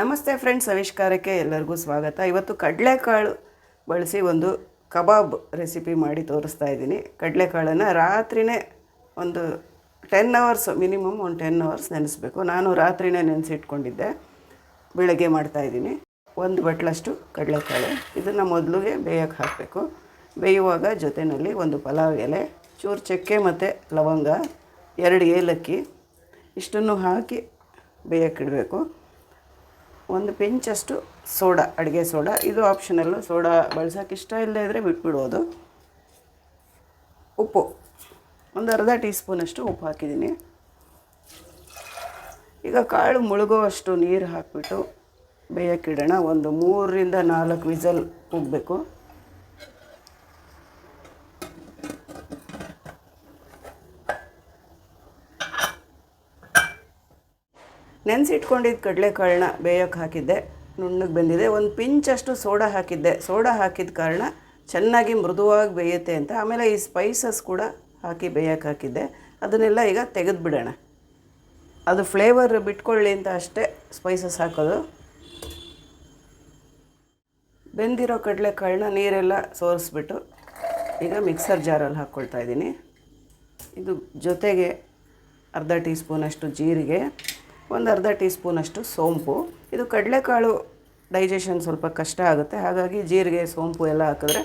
ನಮಸ್ತೆ ಫ್ರೆಂಡ್ಸ್ ಆವಿಷ್ಕಾರಕ್ಕೆ ಎಲ್ಲರಿಗೂ ಸ್ವಾಗತ. ಇವತ್ತು ಕಡಲೆಕಾಳು ಬಳಸಿ ಒಂದು ಕಬಾಬ್ ರೆಸಿಪಿ ಮಾಡಿ ತೋರಿಸ್ತಾ ಇದ್ದೀನಿ. ಕಡಲೆಕಾಳನ್ನು ರಾತ್ರಿನೇ ಒಂದು ಟೆನ್ ಅವರ್ಸ್ ಮಿನಿಮಮ್ ಒಂದು ಟೆನ್ ಅವರ್ಸ್ ನೆನೆಸ್ಬೇಕು. ನಾನು ರಾತ್ರಿನೇ ನೆನೆಸಿಟ್ಕೊಂಡಿದ್ದೆ. ಬೆಳಗ್ಗೆ ಮಾಡ್ತಾಯಿದ್ದೀನಿ ಒಂದು ಬಟ್ಲಷ್ಟು ಕಡಲೆಕಾಳು. ಇದನ್ನು ಮೊದಲಿಗೆ ಬೇಯಕ್ಕೆ ಹಾಕಬೇಕು. ಬೇಯುವಾಗ ಜೊತೆಯಲ್ಲಿ ಒಂದು ಪಲಾವ್ ಎಲೆ, ಚೂರು ಚಕ್ಕೆ ಮತ್ತು ಲವಂಗ, ಎರಡು ಏಲಕ್ಕಿ, ಇಷ್ಟನ್ನು ಹಾಕಿ ಬೇಯಕ್ಕಿಡಬೇಕು ಒಂದು ಪಿಂಚಷ್ಟು ಸೋಡಾ, ಅಡುಗೆ ಸೋಡಾ. ಇದು ಆಪ್ಷನಲ್ಲು ಸೋಡಾ ಬಳಸೋಕೆ ಇಷ್ಟ ಇಲ್ಲದೇ ಇದ್ದರೆ ಬಿಟ್ಬಿಡೋದು ಉಪ್ಪು. ಒಂದು ಅರ್ಧ ಟೀ ಸ್ಪೂನಷ್ಟು ಉಪ್ಪು ಹಾಕಿದ್ದೀನಿ. ಈಗ ಕಾಳು ಮುಳುಗುವಷ್ಟು ನೀರು ಹಾಕಿಬಿಟ್ಟು ಬೇಯಕ್ಕಿಡೋಣ ಒಂದು ಮೂರರಿಂದ ನಾಲ್ಕು ವಿಸಲ್ ಉಗ್ಬೇಕು. ನೆನೆಸಿಟ್ಕೊಂಡಿದ್ದ ಕಡಲೆಕಾಳನ್ನ ಬೇಯೋಕ್ಕೆ ಹಾಕಿದ್ದೆ, ನುಣ್ಣಗೆ ಬೆಂದಿದೆ. ಒಂದು ಪಿಂಚಷ್ಟು ಸೋಡಾ ಹಾಕಿದ್ದೆ. ಸೋಡಾ ಹಾಕಿದ ಕಾರಣ ಚೆನ್ನಾಗಿ ಮೃದುವಾಗಿ ಬೇಯುತ್ತೆ ಅಂತ. ಆಮೇಲೆ ಈ ಸ್ಪೈಸಸ್ ಕೂಡ ಹಾಕಿ ಬೇಯೋಕ್ಕೆ ಹಾಕಿದ್ದೆ. ಅದನ್ನೆಲ್ಲ ಈಗ ತೆಗೆದು ಬಿಡೋಣ. ಅದು ಫ್ಲೇವರ್ ಬಿಟ್ಕೊಳ್ಳಿ ಅಂತ ಅಷ್ಟೇ ಸ್ಪೈಸಸ್ ಹಾಕೋದು. ಬೆಂದಿರೋ ಕಡಲೆಕಾಳನ್ನ ನೀರೆಲ್ಲ ಸೋರಿಸ್ಬಿಟ್ಟು ಈಗ ಮಿಕ್ಸರ್ ಜಾರಲ್ಲಿ ಹಾಕ್ಕೊಳ್ತಾ ಇದ್ದೀನಿ. ಇದು ಜೊತೆಗೆ ಅರ್ಧ ಟೀ ಸ್ಪೂನಷ್ಟು ಜೀರಿಗೆ. ಒಂದು ಅರ್ಧ ಟೀ ಸ್ಪೂನಷ್ಟು ಸೋಂಪು. ಇದು ಕಡಲೆಕಾಳು ಡೈಜೆಷನ್ ಸ್ವಲ್ಪ ಕಷ್ಟ ಆಗುತ್ತೆ. ಹಾಗಾಗಿ ಜೀರಿಗೆ, ಸೋಂಪು ಎಲ್ಲ ಹಾಕಿದ್ರೆ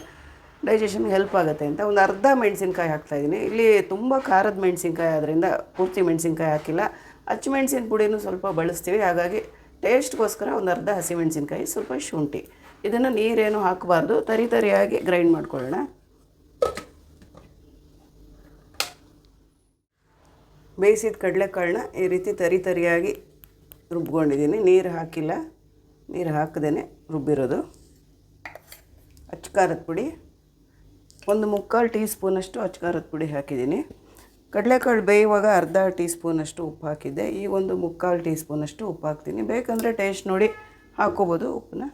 ಡೈಜೆಷನ್ಗೆ ಹೆಲ್ಪ್ ಆಗುತ್ತೆ ಅಂತ ಒಂದು ಅರ್ಧ ಮೆಣಸಿನ್ಕಾಯಿ ಹಾಕ್ತಾಯಿದ್ದೀನಿ ಇಲ್ಲಿ ತುಂಬ ಖಾರದ ಮೆಣಸಿನ್ಕಾಯಿ ಆದ್ದರಿಂದ ಪೂರ್ತಿ ಮೆಣಸಿನ್ಕಾಯಿ ಹಾಕಿಲ್ಲ. ಹಚ್ಮೆಣ್ಸಿನ ಪುಡಿನೂ ಸ್ವಲ್ಪ ಬಳಸ್ತೀವಿ. ಹಾಗಾಗಿ ಟೇಸ್ಟ್ಗೋಸ್ಕರ ಒಂದು ಅರ್ಧ ಹಸಿಮೆಣಸಿನ್ಕಾಯಿ ಸ್ವಲ್ಪ ಶುಂಠಿ. ಇದನ್ನು ನೀರೇನು ಹಾಕಬಾರ್ದು. ತರಿ ತರಿಯಾಗಿ ಗ್ರೈಂಡ್ ಮಾಡ್ಕೊಳ್ಳೋಣ. ಬೇಯಿಸಿದ ಕಡಲೆಕಾಳನ್ನ ಈ ರೀತಿ ತರಿ ತರಿಯಾಗಿ ರುಬ್ಕೊಂಡಿದ್ದೀನಿ. ನೀರು ಹಾಕಿಲ್ಲ. ನೀರು ಹಾಕದೇ ರುಬ್ಬಿರೋದು. ಅಚ್ಕಾರದ ಪುಡಿ. ಒಂದು ಮುಕ್ಕಾಲು ಟೀ ಸ್ಪೂನಷ್ಟು ಅಚ್ಕಾರದ ಪುಡಿ ಹಾಕಿದ್ದೀನಿ. ಕಡಲೆಕಾಳು ಬೇಯುವಾಗ ಅರ್ಧ ಟೀ ಸ್ಪೂನಷ್ಟು ಉಪ್ಪು ಹಾಕಿದ್ದೆ. ಈ ಒಂದು ಮುಕ್ಕಾಲು ಟೀ ಸ್ಪೂನಷ್ಟು ಉಪ್ಪು ಹಾಕ್ತೀನಿ. ಬೇಕಂದರೆ ಟೇಸ್ಟ್ ನೋಡಿ ಹಾಕ್ಕೋಬೋದು ಉಪ್ಪನ್ನ.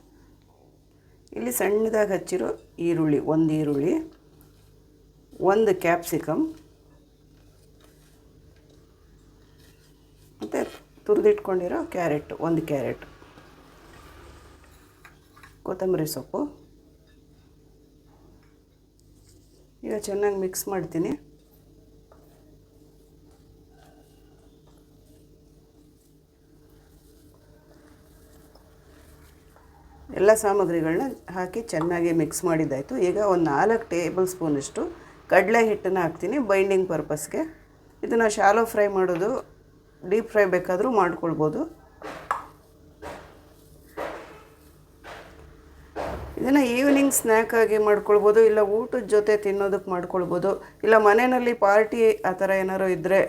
ಇಲ್ಲಿ ಸಣ್ಣದಾಗಿ ಹಚ್ಚಿರೋ ಈರುಳ್ಳಿ, ಒಂದು ಈರುಳ್ಳಿ, ಒಂದು ಕ್ಯಾಪ್ಸಿಕಮ್ ಮತ್ತು ತುರಿದಿಟ್ಕೊಂಡಿರೋ ಕ್ಯಾರೆಟ್, ಒಂದು ಕ್ಯಾರೆಟ್. ಕೊತ್ತಂಬರಿ ಸೊಪ್ಪು. ಈಗ ಚೆನ್ನಾಗಿ ಮಿಕ್ಸ್ ಮಾಡ್ತೀನಿ. ಎಲ್ಲ ಸಾಮಗ್ರಿಗಳನ್ನ ಹಾಕಿ ಚೆನ್ನಾಗಿ ಮಿಕ್ಸ್ ಮಾಡಿದ್ದಾಯಿತು. ಈಗ ಒಂದು ನಾಲ್ಕು ಟೇಬಲ್ ಸ್ಪೂನಷ್ಟು ಕಡಲೆ ಹಿಟ್ಟನ್ನು ಹಾಕ್ತೀನಿ ಬೈಂಡಿಂಗ್ ಪರ್ಪಸ್ಗೆ ಇದನ್ನು ಶಾಲೋ ಫ್ರೈ ಮಾಡೋದು ಡೀಪ್ ಫ್ರೈ ಬೇಕಾದರೂ ಮಾಡ್ಕೊಳ್ಬೋದು. ಇದನ್ನು ಈವ್ನಿಂಗ್ ಸ್ನ್ಯಾಕ್ ಆಗಿ ಮಾಡ್ಕೊಳ್ಬೋದು, ಇಲ್ಲ ಊಟದ ಜೊತೆ ತಿನ್ನೋದಕ್ಕೆ ಮಾಡ್ಕೊಳ್ಬೋದು, ಇಲ್ಲ ಮನೆಯಲ್ಲಿ ಪಾರ್ಟಿ ಆ ಥರ ಏನಾರು ಇದ್ದರೆ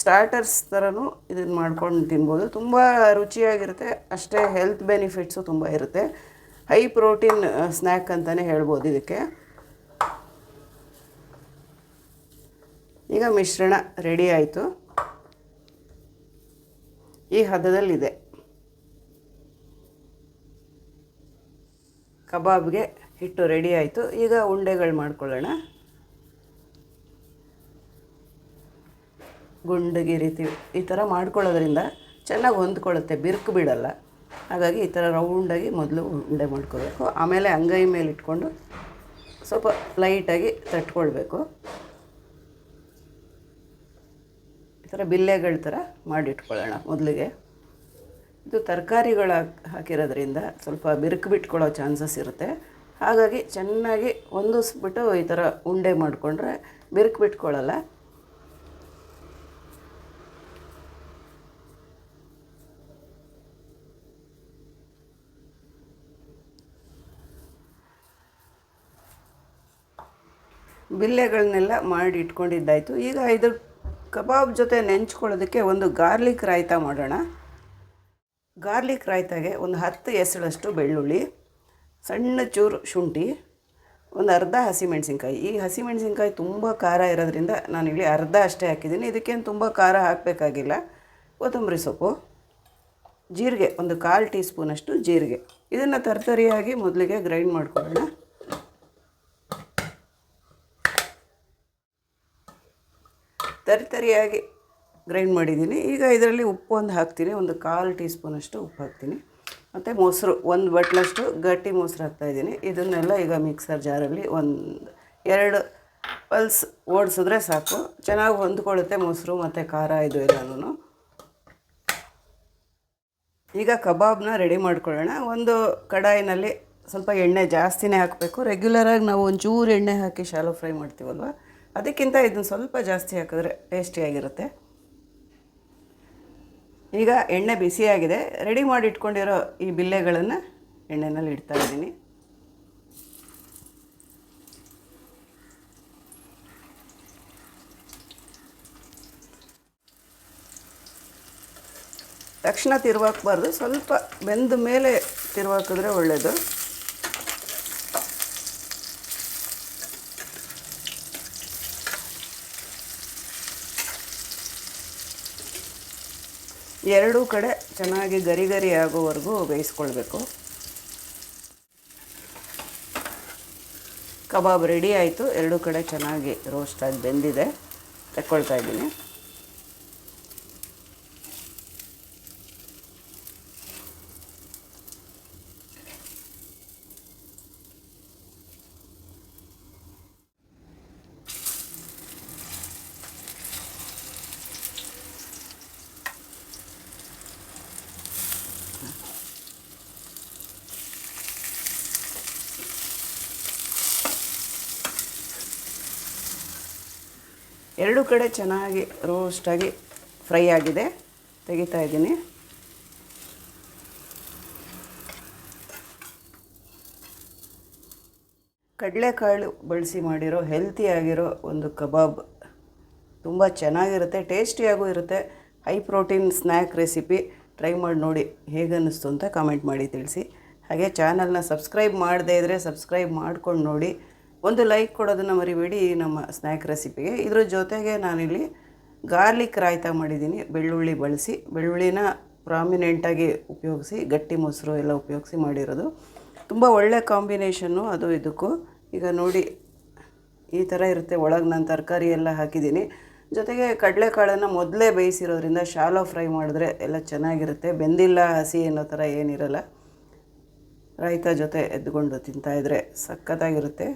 ಸ್ಟಾರ್ಟರ್ಸ್ ಥರನೂ ಇದನ್ನು ಮಾಡ್ಕೊಂಡು ತಿನ್ಬೋದು. ತುಂಬ ರುಚಿಯಾಗಿರುತ್ತೆ, ಅಷ್ಟೇ ಹೆಲ್ತ್ ಬೆನಿಫಿಟ್ಸು ತುಂಬ ಇರುತ್ತೆ. ಹೈ ಪ್ರೋಟೀನ್ ಸ್ನ್ಯಾಕ್ ಅಂತಲೇ ಹೇಳ್ಬೋದು ಇದಕ್ಕೆ. ಈಗ ಮಿಶ್ರಣ ರೆಡಿ ಆಯಿತು. ಈ ಹದದಲ್ಲಿದೆ. ಕಬಾಬ್ಗೆ ಹಿಟ್ಟು ರೆಡಿ ಆಯಿತು. ಈಗ ಉಂಡೆಗಳು ಮಾಡ್ಕೊಳ್ಳೋಣ. ಗುಂಡಗಿ ರೀತಿ ಈ ಥರ ಮಾಡ್ಕೊಳ್ಳೋದ್ರಿಂದ ಚೆನ್ನಾಗಿ ಹೊಂದ್ಕೊಳ್ಳುತ್ತೆ. ಬಿರುಕು ಬಿಡಲ್ಲ. ಹಾಗಾಗಿ ಈ ಥರ ರೌಂಡಾಗಿ ಮೊದಲು ಉಂಡೆ ಮಾಡ್ಕೋಬೇಕು. ಆಮೇಲೆ ಅಂಗೈ ಮೇಲೆ ಇಟ್ಕೊಂಡು ಸ್ವಲ್ಪ ಲೈಟಾಗಿ ತಟ್ಕೊಳ್ಬೇಕು ಈ ಥರ ಬಿಲ್ಲೆಗಳ ಥರ ಮಾಡಿಟ್ಕೊಳ್ಳೋಣ ಮೊದಲಿಗೆ. ಇದು ತರಕಾರಿಗಳು ಹಾಕಿರೋದ್ರಿಂದ ಸ್ವಲ್ಪ ಬಿರುಕು ಬಿಟ್ಕೊಳ್ಳೋ ಚಾನ್ಸಸ್ ಇರುತ್ತೆ. ಹಾಗಾಗಿ ಚೆನ್ನಾಗಿ ಹೊಂದಿಸ್ಬಿಟ್ಟು ಈ ಥರ ಉಂಡೆ ಮಾಡಿಕೊಂಡ್ರೆ ಬಿರುಕು ಬಿಟ್ಕೊಳ್ಳಲ್ಲ. ಬಿಲ್ಲೆಗಳನ್ನೆಲ್ಲ ಮಾಡಿ ಇಟ್ಕೊಂಡಿದ್ದಾಯಿತು. ಈಗ ಇದ್ರ ಕಬಾಬ್ ಜೊತೆ ನೆಂಚ್ಕೊಳ್ಳೋದಕ್ಕೆ ಒಂದು ಗಾರ್ಲಿಕ್ ರಾಯ್ತ ಮಾಡೋಣ. ಗಾರ್ಲಿಕ್ ರಾಯ್ತಾಗೆ ಒಂದು ಹತ್ತು ಎಸಳಷ್ಟು ಬೆಳ್ಳುಳ್ಳಿ, ಸಣ್ಣ ಚೂರು ಶುಂಠಿ, ಒಂದು ಅರ್ಧ ಹಸಿಮೆಣ್ಸಿನ್ಕಾಯಿ. ಈ ಹಸಿಮೆಣ್ಸಿನ್ಕಾಯಿ ತುಂಬ ಖಾರ ಇರೋದ್ರಿಂದ ನಾನು ಇಲ್ಲಿ ಅರ್ಧ ಅಷ್ಟೇ ಹಾಕಿದ್ದೀನಿ. ಇದಕ್ಕೇನು ತುಂಬ ಖಾರ ಹಾಕಬೇಕಾಗಿಲ್ಲ. ಕೊತ್ತಂಬರಿ ಸೊಪ್ಪು, ಜೀರಿಗೆ ಒಂದು ಕಾಲು ಟೀ ಸ್ಪೂನಷ್ಟು ಜೀರಿಗೆ. ಇದನ್ನು ತರ್ತರಿಯಾಗಿ ಮೊದಲಿಗೆ ಗ್ರೈಂಡ್ ಮಾಡ್ಕೊಳ್ಳೋಣ. ತರಿತರಿಯಾಗಿ ಗ್ರೈಂಡ್ ಮಾಡಿದ್ದೀನಿ. ಈಗ ಇದರಲ್ಲಿ ಉಪ್ಪು ಒಂದು ಹಾಕ್ತೀನಿ. ಒಂದು ಕಾಲು ಟೀ ಸ್ಪೂನಷ್ಟು ಉಪ್ಪು ಹಾಕ್ತೀನಿ. ಮತ್ತು ಮೊಸರು, ಒಂದು ಬಟ್ಲಷ್ಟು ಗಟ್ಟಿ ಮೊಸರು ಹಾಕ್ತಾಯಿದ್ದೀನಿ ಇದನ್ನೆಲ್ಲ ಈಗ ಮಿಕ್ಸರ್ ಜಾರಲ್ಲಿ ಒಂದು, ಎರಡು ಪಲ್ಸ್ ಓಡಿಸಿದ್ರೆ ಸಾಕು. ಚೆನ್ನಾಗಿ ಹೊಂದ್ಕೊಳ್ಳುತ್ತೆ ಮೊಸರು ಮತ್ತು ಖಾರ ಇದು ಎಲ್ಲನೂ ಈಗ ಕಬಾಬ್ನ ರೆಡಿ ಮಾಡ್ಕೊಳ್ಳೋಣ. ಒಂದು ಕಡಾಯಿನಲ್ಲಿ ಸ್ವಲ್ಪ ಎಣ್ಣೆ ಜಾಸ್ತಿನೇ ಹಾಕಬೇಕು. ರೆಗ್ಯುಲರಾಗಿ ನಾವು ಒಂಚೂರು ಎಣ್ಣೆ ಹಾಕಿ ಶಾಲೋ ಫ್ರೈ ಮಾಡ್ತೀವಲ್ವ? ಅದಕ್ಕಿಂತ ಇದನ್ನು ಸ್ವಲ್ಪ ಜಾಸ್ತಿ ಹಾಕಿದ್ರೆ ಟೇಸ್ಟಿಯಾಗಿರುತ್ತೆ ಈಗ ಎಣ್ಣೆ ಬಿಸಿಯಾಗಿದೆ. ರೆಡಿ ಮಾಡಿ ಇಟ್ಕೊಂಡಿರೋ ಈ ಬಿಲ್ಲೆಗಳನ್ನು ಎಣ್ಣೆನಲ್ಲಿ ಇಡ್ತಾ ಇದ್ದೀನಿ. ತಕ್ಷಣ ತಿರುವಾಕ್ಬಾರ್ದು. ಸ್ವಲ್ಪ ಬೆಂದ ಮೇಲೆ ತಿರುವಾಕಿದ್ರೆ ಒಳ್ಳೆಯದು ಎರಡೂ ಕಡೆ ಚೆನ್ನಾಗಿ ಗರಿ ಗರಿ ಆಗೋವರೆಗೂ ಬೇಯಿಸ್ಕೊಳ್ಬೇಕು. ಕಬಾಬ್ ರೆಡಿ ಆಯಿತು. ಎರಡೂ ಕಡೆ ಚೆನ್ನಾಗಿ ರೋಸ್ಟಾಗಿ ಬೆಂದಿದೆ. ತಕ್ಕೊಳ್ತಾ ಇದ್ದೀನಿ. ಎರಡೂ ಕಡೆ ಚೆನ್ನಾಗಿ ರೋಸ್ಟಾಗಿ ಫ್ರೈ ಆಗಿದೆ. ತೆಗಿತಾ ಇದ್ದೀನಿ. ಕಡಲೆಕಾಳು ಬಳಸಿ ಮಾಡಿರೋ ಹೆಲ್ತಿಯಾಗಿರೋ ಒಂದು ಕಬಾಬ್ ತುಂಬ ಚೆನ್ನಾಗಿರುತ್ತೆ, ಟೇಸ್ಟಿಯಾಗೂ ಇರುತ್ತೆ. High protein snack recipe try ಮಾಡಿ ನೋಡಿ ಹೇಗನ್ನಿಸ್ತು ಅಂತ ಕಾಮೆಂಟ್ ಮಾಡಿ ತಿಳಿಸಿ. ಹಾಗೆ ಚಾನಲ್ನ ಸಬ್ಸ್ಕ್ರೈಬ್ ಮಾಡದೇ ಇದ್ದರೆ ಸಬ್ಸ್ಕ್ರೈಬ್ ಮಾಡ್ಕೊಂಡು ನೋಡಿ. ಒಂದು ಲೈಕ್ ಕೊಡೋದನ್ನು ಮರಿಬೇಡಿ ನಮ್ಮ ಸ್ನ್ಯಾಕ್ ರೆಸಿಪಿಗೆ. ಇದ್ರ ಜೊತೆಗೆ ನಾನಿಲ್ಲಿ ಗಾರ್ಲಿಕ್ ರಾಯ್ತ ಮಾಡಿದ್ದೀನಿ. ಬೆಳ್ಳುಳ್ಳಿ ಬಳಸಿ, ಬೆಳ್ಳುಳ್ಳಿನ ಪ್ರಾಮಿನೆಂಟಾಗಿ ಉಪಯೋಗಿಸಿ, ಗಟ್ಟಿ ಮೊಸರು ಎಲ್ಲ ಉಪಯೋಗಿಸಿ ಮಾಡಿರೋದು. ತುಂಬ ಒಳ್ಳೆ ಕಾಂಬಿನೇಷನ್ನು ಅದು ಇದಕ್ಕೂ. ಈಗ ನೋಡಿ, ಈ ಥರ ಇರುತ್ತೆ. ಒಳಗೆ ನಾನು ತರಕಾರಿ ಎಲ್ಲ ಹಾಕಿದ್ದೀನಿ. ಜೊತೆಗೆ ಕಡಲೆಕಾಳನ್ನು ಮೊದಲೇ ಬೇಯಿಸಿರೋದ್ರಿಂದ ಶಾಲೋ ಫ್ರೈ ಮಾಡಿದ್ರೆ ಎಲ್ಲ ಚೆನ್ನಾಗಿರುತ್ತೆ. ಬೆಂದಿಲ್ಲ ಹಸಿ ಅನ್ನೋ ಥರ ಏನಿರಲ್ಲ. ರಾಯ್ತ ಜೊತೆ ಎದ್ದುಕೊಂಡು ತಿಂತಾಯಿದ್ರೆ ಸಖತ್ತಾಗಿರುತ್ತೆ.